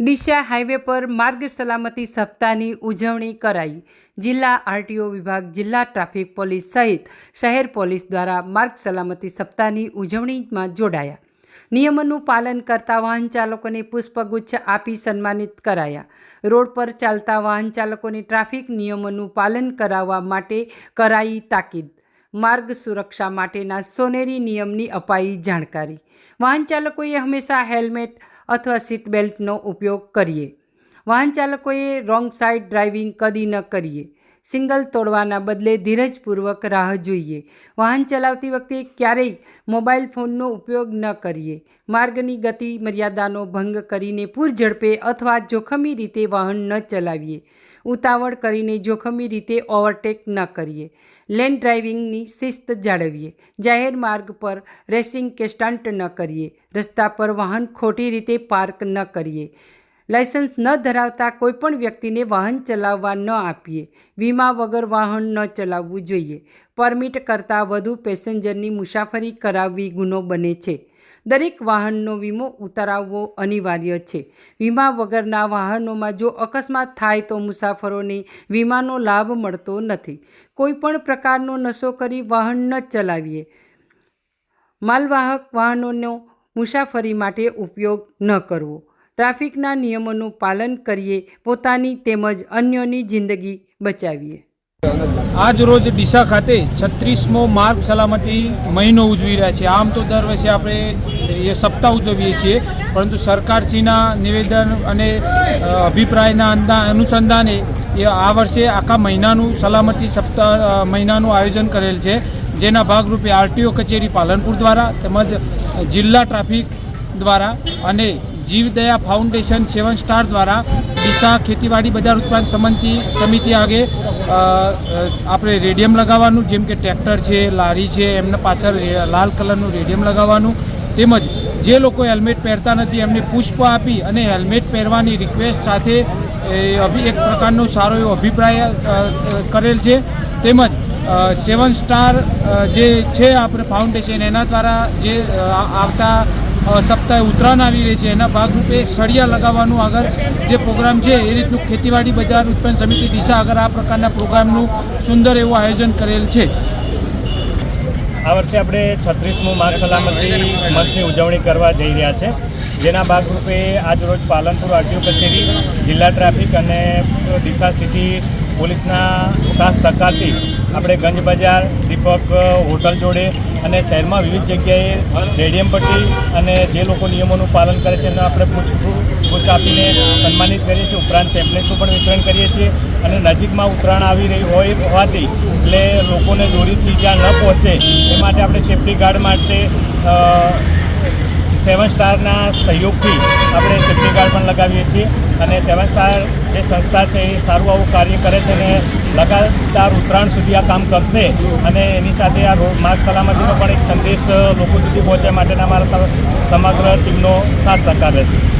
Deesa highway પર માર્ગ સલામતી સપ્તાહની ઉજવણી કરાઈ. જિલ્લા આરટીઓ વિભાગ, જિલ્લા ટ્રાફિક પોલીસ સહિત શહેર પોલીસ દ્વારા માર્ગ સલામતી સપ્તાહની ઉજવણીમાં જોડાયા. નિયમોનું પાલન કરતા વાહન ચાલકોને પુષ્પગુચ્છ આપી સન્માનિત કરાયા. રોડ પર ચાલતા વાહન ચાલકોને ટ્રાફિક નિયમોનું પાલન કરાવવા માટે કરાઈ તાકીદ. માર્ગ સુરક્ષા માટેના સોનેરી નિયમની અપાઈ જાણકારી. વાહન ચાલકોએ હંમેશા હેલ્મેટ અથવા સીટ બેલ્ટનો ઉપયોગ કરીએ. વાહન ચાલકોએ રોંગ સાઈડ ડ્રાઇવિંગ કદી ન કરીએ. સિંગલ તોડવાના બદલે ધીરજપૂર્વક રાહ જોઈએ. વાહન ચલાવતી વખતે ક્યારેય મોબાઈલ ફોનનો ઉપયોગ ન કરીએ. માર્ગની ગતિ, મર્યાદાનો ભંગ કરીને પૂર ઝડપે અથવા જોખમી રીતે વાહન ન ચલાવીએ. ઉતાવળ કરીને જોખમી રીતે ઓવરટેક ન કરીએ. લેન ડ્રાઇવિંગની શિસ્ત જાળવીએ. જાહેર માર્ગ પર રેસિંગ કે સ્ટન્ટ ન કરીએ. રસ્તા પર વાહન ખોટી રીતે પાર્ક ન કરીએ. લાયસન્સ ન ધરાવતા કોઈપણ વ્યક્તિને વાહન ચલાવવા ન આપીએ. વીમા વગર વાહન ન ચલાવવું જોઈએ. પરમિટ કરતાં વધુ પેસેન્જરની મુસાફરી કરાવવી ગુનો બને છે. દરેક વાહનનો વીમો ઉતારવો અનિવાર્ય છે. વીમા વગરના વાહનોમાં જો અકસ્માત થાય તો મુસાફરોને વીમાનો લાભ મળતો નથી. કોઈપણ પ્રકારનો નશો કરી વાહન ન ચલાવીએ. માલવાહક વાહનોનો મુસાફરી માટે ઉપયોગ ન કરવો. ટ્રાફિકના નિયમોનું પાલન કરીએ, પોતાની તેમજ અન્યોની જિંદગી બચાવીએ. આજ રોજ ડીસા ખાતે છત્રીસમો માર્ગ સલામતી મહિનો ઉજવી રહ્યા છે. આમ તો દર વર્ષે આપણે એ સપ્તાહ ઉજવીએ છીએ, પરંતુ સરકારશ્રીના નિવેદન અને અભિપ્રાયના અંદા, અનુસંધાને એ આ વર્ષે આખા મહિનાનું સલામતી સપ્તાહ મહિનાનું આયોજન કરેલ છે. જેના ભાગરૂપે આરટીઓ કચેરી પાલનપુર દ્વારા તેમજ જિલ્લા ટ્રાફિક દ્વારા અને જીવદયા ફાઉન્ડેશન સેવન સ્ટાર દ્વારા ડીસા ખેતીવાડી બજાર ઉત્પાદન સમિતિ સમિતિ આગે આપણે રેડિયમ લગાવવાનું, જેમ કે ટ્રેક્ટર છે, લારી છે, એમના પાછળ લાલ કલરનું રેડિયમ લગાવવાનું. તેમજ જે લોકો હેલ્મેટ પહેરતા નથી, એમને પુષ્પ આપી અને હેલ્મેટ પહેરવાની રિક્વેસ્ટ સાથે એક પ્રકારનો સારો એવો અભિપ્રાય કરેલ છે. તેમજ સેવન સ્ટાર જે છે આપણે ફાઉન્ડેશન, એના દ્વારા જે આવતા સપ્તાહે ઉત્તરાયણ આવી રહી છે. એના ભાગરૂપે સળિયા લગાવવાનું આગળ જે પ્રોગ્રામ છે, એ રીતનું ખેતીવાડી બજાર ઉત્પન્ન સમિતિ દિશા આગળ આ પ્રકારના પ્રોગ્રામનું સુંદર એવું આયોજન કરેલ છે. આ વર્ષે આપણે છત્રીસમું માર્ગ સલામતી મંથની ઉજવણી કરવા જઈ રહ્યા છે. જેના ભાગરૂપે આજરોજ પાલનપુર આરટીઓ કચેરી, જિલ્લા ટ્રાફિક અને ડીસા સિટી પોલીસના સાથ સહકારથી આપણે ગંજ બજાર, દીપક હોટલ જોડે અને શહેરમાં વિવિધ જગ્યાએ રેડિયમ પટ્ટી અને જે લોકો નિયમોનું પાલન કરે છે એને આપણે પૂછ પૂછ આપીને સન્માનિત કરીએ છીએ. ઉપરાંત પેમ્પલેટનું પણ વિતરણ કરીએ છીએ અને નજીકમાં ઉત્તરાયણ આવી રહી હોય હોવાથી એટલે લોકોને દોરીથી જ્યાં ન પહોંચે એ માટે આપણે સેફ્ટી ગાર્ડ માટે સેવન સ્ટારના સહયોગથી આપણે સેફ્ટી ગાર્ડ પણ લગાવીએ છીએ અને સેવન સ્ટાર જે સંસ્થા છે એ સારું આવું કાર્ય કરે છે અને લગાતાર ઉત્તરાયણ સુધી આ કામ કરશે અને એની સાથે આ રોડ માર્ગ સલામતીનો પણ એક સંદેશ લોકો સુધી પહોંચે માટેના મારા તરફ સમગ્ર ટીમનો સાથ સહકાર રહેશે.